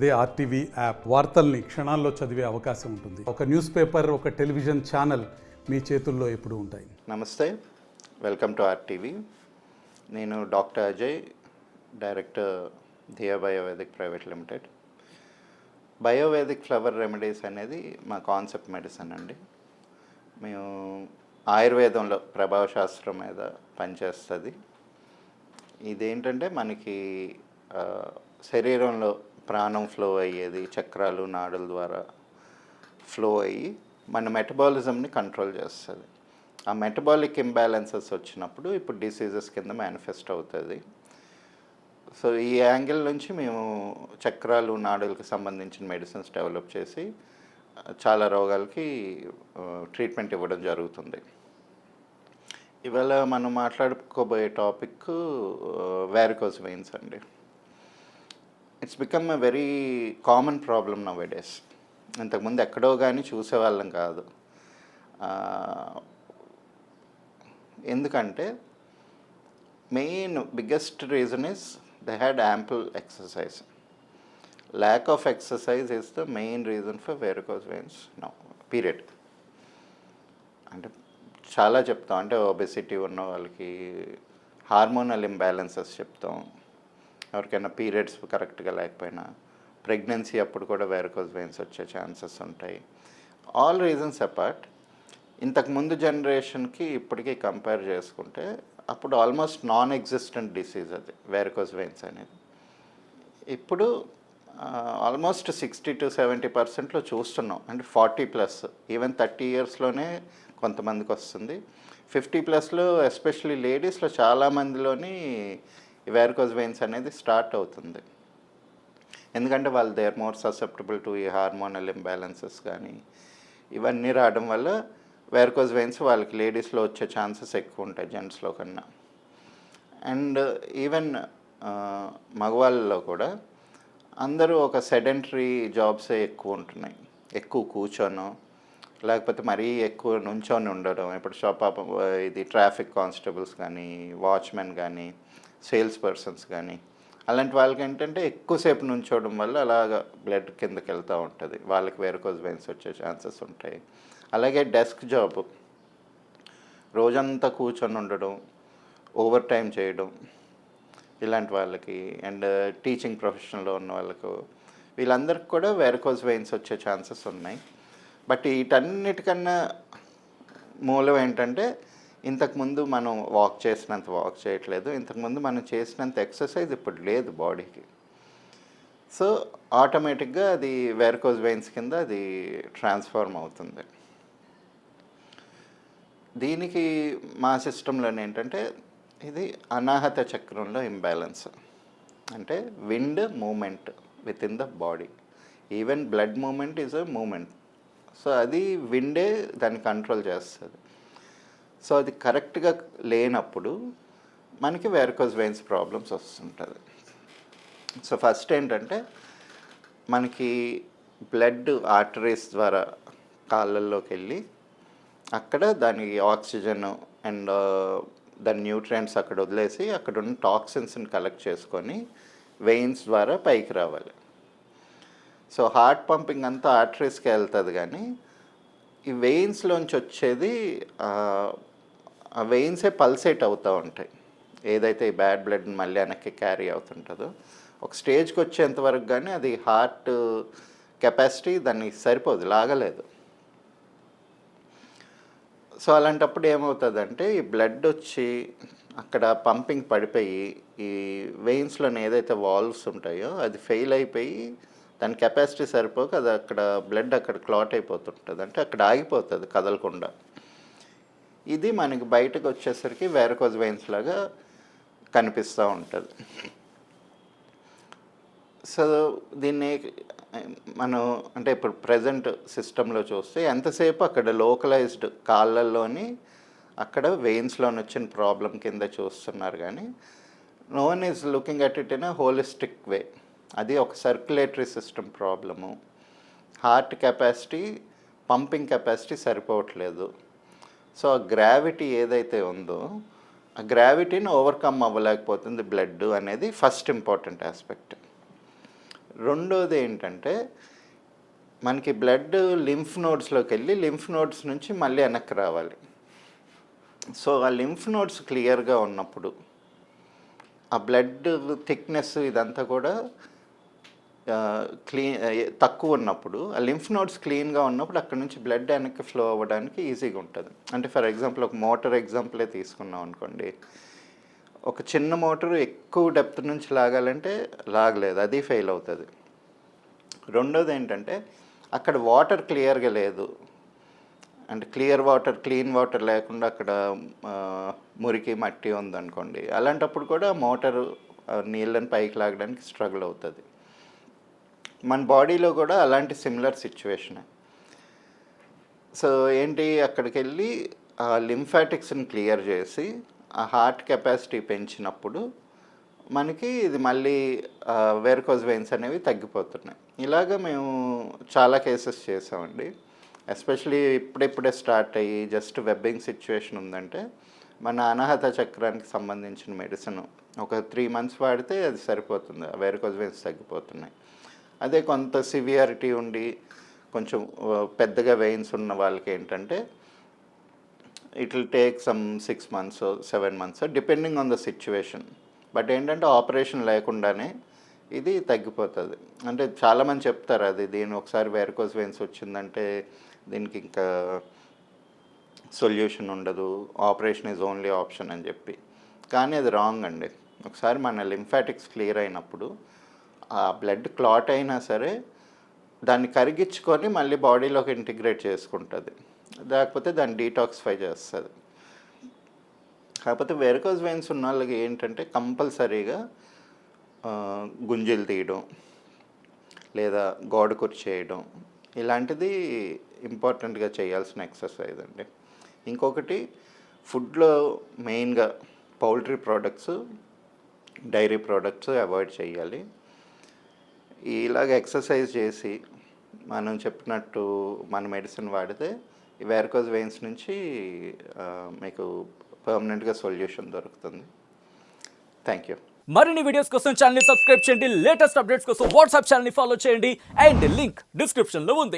అదే RTV app వార్తల్ని క్షణాల్లో చదివే అవకాశం ఉంటుంది. ఒక న్యూస్ పేపర్ ఒక టెలివిజన్ ఛానల్ మీ చేతుల్లో ఎప్పుడు ఉంటాయి. నమస్తే. Welcome to RTV. నేను doctor Ajay director Dhiya Biovedic private limited. Biovedic flower remedies అనేది మా కాన్సెప్ట్ మెడిసిన్ అండి. మేము ఆయుర్వేదంలో ప్రభావశాస్త్రం మీద పనిచేస్తుంది. ఇదేంటంటే మనకి శరీరంలో ప్రాణం ఫ్లో అయ్యేది చక్రాలు నాడుల ద్వారా ఫ్లో అయ్యి మన మెటబాలిజంని కంట్రోల్ చేస్తుంది. ఆ మెటబాలిక్ ఇంబ్యాలెన్సెస్ వచ్చినప్పుడు ఇప్పుడు డిసీజెస్ కింద మేనిఫెస్ట్ అవుతుంది. సో ఈ యాంగిల్ నుంచి మేము చక్రాలు నాడులకు సంబంధించిన మెడిసిన్స్ డెవలప్ చేసి చాలా రోగాలకి ట్రీట్మెంట్ ఇవ్వడం జరుగుతుంది. ఇవాళ మనం మాట్లాడుకోబోయే టాపిక్ వేరికోస్ వెయిన్స్ అండి. It's become a very common problem nowadays ఇంతకుముందు ఎక్కడో కానీ చూసేవాళ్ళం కాదు. ఎందుకంటే main biggest reason is they had ample exercise lack of exercise is the main reason for varicose veins no period అంటే చాలా చెప్తాం. అంటే ఒబెసిటీ ఉన్న వాళ్ళకి హార్మోనల్ ఇంబ్యాలెన్సెస్ చెప్తాం. ఎవరికైనా పీరియడ్స్ కరెక్ట్గా లేకపోయినా ప్రెగ్నెన్సీ అప్పుడు కూడా వెరికోస్ వెయిన్స్ వచ్చే ఛాన్సెస్ ఉంటాయి. ఆల్ రీజన్స్ అపార్ట్ ఇంతకు ముందు జనరేషన్కి ఇప్పటికీ కంపేర్ చేసుకుంటే అప్పుడు ఆల్మోస్ట్ నాన్ ఎగ్జిస్టెంట్ డిసీజ్ అది వెరికోస్ వెయిన్స్ అనేది. ఇప్పుడు ఆల్మోస్ట్ సిక్స్టీ టు సెవెంటీ పర్సెంట్లో చూస్తున్నాం. అంటే ఫార్టీ ప్లస్ ఈవెన్ థర్టీ ఇయర్స్లోనే కొంతమందికి వస్తుంది. ఫిఫ్టీ ప్లస్లో ఎస్పెషలీ లేడీస్లో చాలామందిలోని వ్యారికోజ్ వెయిన్స్ అనేది స్టార్ట్ అవుతుంది. ఎందుకంటే వాళ్ళు they are more susceptible to ఈ హార్మోనల్ ఇంబ్యాలెన్సెస్ కానీ ఇవన్నీ రావడం వల్ల వ్యారికోజ్ వెయిన్స్ వాళ్ళకి లేడీస్లో వచ్చే ఛాన్సెస్ ఎక్కువ ఉంటాయి జెంట్స్లో కన్నా. అండ్ ఈవెన్ మగవాళ్ళలో కూడా అందరూ ఒక సెడెంటరీ జాబ్సే ఎక్కువ ఉంటున్నాయి. ఎక్కువ కూర్చోను లేకపోతే మరీ ఎక్కువ నుంచొని ఉండడం ఇప్పుడు షాప్ ఇది ట్రాఫిక్ కానిస్టేబుల్స్ కానీ వాచ్మెన్ కానీ సేల్స్ పర్సన్స్ కానీ అలాంటి వాళ్ళకి ఏంటంటే ఎక్కువసేపు నుంచోవడం వల్ల అలాగ బ్లడ్ కిందకి వెళ్తూ ఉంటుంది. వాళ్ళకి వేరకోజ్ వెయిన్స్ వచ్చే ఛాన్సెస్ ఉంటాయి. అలాగే డెస్క్ జాబ్. రోజంతా కూర్చొని ఉండడం ఓవర్ టైం చేయడం ఇలాంటి వాళ్ళకి అండ్ టీచింగ్ ప్రొఫెషన్లో ఉన్న వాళ్ళకు వీళ్ళందరికీ కూడా వేరకోజ్ వెయిన్స్ వచ్చే ఛాన్సెస్ ఉన్నాయి. బట్ వీటన్నిటికన్నా మూలం ఏంటంటే ఇంతకుముందు మనం వాక్ చేసినంత వాక్ చేయట్లేదు. ఇంతకుముందు మనం చేసినంత ఎక్సర్సైజ్ ఇప్పుడు లేదు బాడీకి సో ఆటోమేటిక్గా అది వెరకోజ్ వెయిన్స్ కింద అది ట్రాన్స్ఫార్మ్ అవుతుంది. దీనికి మా సిస్టంలో ఏంటంటే ఇది అనాహత చక్రంలో ఇంబ్యాలెన్స్ అంటే wind movement with in the body even blood movement is a movement so అది విండే దాన్ని కంట్రోల్ చేస్తుంది. సో అది కరెక్ట్గా లేనప్పుడు మనకి వేరకోజ్ వెయిన్స్ ప్రాబ్లమ్స్ వస్తుంటుంది. సో ఫస్ట్ ఏంటంటే మనకి బ్లడ్ ఆర్టరీస్ ద్వారా కాళ్ళల్లోకి వెళ్ళి అక్కడ దానికి ఆక్సిజన్ అండ్ దాని న్యూట్రియంట్స్ uh, అక్కడ వదిలేసి అక్కడ ఉన్న టాక్సిన్స్ని కలెక్ట్ చేసుకొని వెయిన్స్ ద్వారా పైకి రావాలి. సో హార్ట్ పంపింగ్ అంతా ఆర్టరీస్కి వెళ్తుంది కానీ ఈ వెయిన్స్లోంచి వచ్చేది uh, ఆ, వెయిన్సే పల్సేట్ అవుతూ ఉంటాయి. ఏదైతే ఈ బ్యాడ్ బ్లడ్ మళ్ళీ వెనక్కి క్యారీ అవుతుంటుందో ఒక స్టేజ్కి వచ్చేంత వరకు కానీ అది హార్ట్ కెపాసిటీ దాన్ని సరిపోదు లాగలేదు. సో అలాంటప్పుడు ఏమవుతుందంటే ఈ బ్లడ్ వచ్చి అక్కడ పంపింగ్ పడిపోయి ఈ వెయిన్స్లోని ఏదైతే వాల్వ్స్ ఉంటాయో అది ఫెయిల్ అయిపోయి దాని కెపాసిటీ సరిపోక అది అక్కడ బ్లడ్ అక్కడ క్లాట్ అయిపోతుంటుంది. అంటే అక్కడ ఆగిపోతుంది కదలకుండా. ఇది మనకి బయటకు వచ్చేసరికి వేరకోజ్ వెయిన్స్ లాగా కనిపిస్తూ ఉంటుంది. సో దీన్ని మనం అంటే ఇప్పుడు ప్రజెంట్ సిస్టంలో చూస్తే ఎంతసేపు అక్కడ లోకలైజ్డ్ కాళ్ళల్లోని అక్కడ వెయిన్స్లోని వచ్చిన ప్రాబ్లం కింద చూస్తున్నారు కానీ no one is looking at it in a holistic way అది ఒక circulatory system problem heart capacity pumping capacity సరిపోవట్లేదు. సో ఆ గ్రావిటీ ఏదైతే ఉందో ఆ గ్రావిటీని ఓవర్కమ్ అవ్వలేకపోతుంది బ్లడ్ అనేది ఫస్ట్ ఇంపార్టెంట్ ఆస్పెక్ట్. రెండోది ఏంటంటే మనకి బ్లడ్ లింఫ్ నోడ్స్లోకి వెళ్ళి లింఫ్ నోడ్స్ నుంచి మళ్ళీ వెనక్కి రావాలి. సో ఆ లింఫ్ నోడ్స్ క్లియర్గా ఉన్నప్పుడు ఆ బ్లడ్ థిక్నెస్ ఇదంతా కూడా క్లీన్ తక్కువ ఉన్నప్పుడు ఆ లింఫ్ నోడ్స్ క్లీన్గా ఉన్నప్పుడు అక్కడ నుంచి బ్లడ్ వెనక్కి ఫ్లో అవ్వడానికి ఈజీగా ఉంటుంది. అంటే ఫర్ ఎగ్జాంపుల్ ఒక మోటార్ ఎగ్జాంపులే తీసుకున్నాం అనుకోండి. ఒక చిన్న మోటార్ ఎక్కువ డెప్త్ నుంచి లాగాలంటే లాగలేదు అది ఫెయిల్ అవుతుంది. రెండోది ఏంటంటే అక్కడ వాటర్ క్లియర్గా లేదు. అంటే క్లియర్ వాటర్ క్లీన్ వాటర్ లేకుండా అక్కడ మురికి మట్టి ఉందనుకోండి. అలాంటప్పుడు కూడా మోటార్ నీళ్ళని పైకి లాగడానికి స్ట్రగుల్ అవుతుంది. మన బాడీలో కూడా అలాంటి సిమిలర్ సిచ్యువేషనే సో ఏంటి? అక్కడికి వెళ్ళి ఆ లింఫాటిక్స్ని క్లియర్ చేసి ఆ హార్ట్ కెపాసిటీ పెంచినప్పుడు మనకి ఇది మళ్ళీ వేర్కోజ్ వెయిన్స్ అనేవి తగ్గిపోతున్నాయి. ఇలాగ మేము చాలా కేసెస్ చేసామండి. ఎస్పెషలీ ఇప్పుడిప్పుడే స్టార్ట్ అయ్యి జస్ట్ వెబ్బింగ్ సిచ్యువేషన్ ఉందంటే మన అనాహత చక్రానికి సంబంధించిన మెడిసిన్ ఒక త్రీ మంత్స్ వాడితే అది సరిపోతుంది. వేర్కోజ్ వెయిన్స్ తగ్గిపోతున్నాయి. అదే కొంత సివియారిటీ ఉండి కొంచెం పెద్దగా వెయిన్స్ ఉన్న వాళ్ళకి ఏంటంటే it will take some six months seven months depending on the situation but ఏంటంటే ఆపరేషన్ లేకుండానే ఇది తగ్గిపోతుంది. అంటే చాలామంది చెప్తారు అది దీని ఒకసారి వేరకోస్ వెయిన్స్ వచ్చిందంటే దీనికి ఇంకా సొల్యూషన్ ఉండదు ఆపరేషన్ ఈజ్ ఓన్లీ ఆప్షన్ అని చెప్పి. కానీ అది రాంగ్ అండి. ఒకసారి మన లింఫాటిక్స్ క్లియర్ అయినప్పుడు ఆ బ్లడ్ క్లాట్ అయినా సరే దాన్ని కరిగించుకొని మళ్ళీ బాడీలోకి ఇంటిగ్రేట్ చేసుకుంటుంది. లేకపోతే దాన్ని డీటాక్సిఫై చేస్తుంది. కాకపోతే వెరకోజ్ వెయిన్స్ ఉన్న వాళ్ళకి ఏంటంటే కంపల్సరీగా గుంజులు గుంజీలు తీయడం లేదా గోడ కుర్చేయడం ఇలాంటిది ఇంపార్టెంట్గా చేయాల్సిన ఎక్సర్సైజ్ అండి. ఇంకొకటి ఫుడ్లో మెయిన్గా poultry products dairy products avoid చేయాలి. ఇలాగ ఎక్సర్సైజ్ చేసి మనం చెప్పినట్టు మన మెడిసిన్ వాడితే ఈ వేరకోజ్ వెయిన్స్ నుంచి మీకు పర్మనెంట్గా సొల్యూషన్ దొరుకుతుంది. థ్యాంక్ యూ మరిన్ని వీడియోస్ కోసం ఛానల్ సబ్స్క్రైబ్ చేయండి. లేటెస్ట్ అప్డేట్స్ కోసం వాట్సాప్ ఛానల్ని ఫాలో చేయండి. అండ్ లింక్ డిస్క్రిప్షన్లో ఉంది.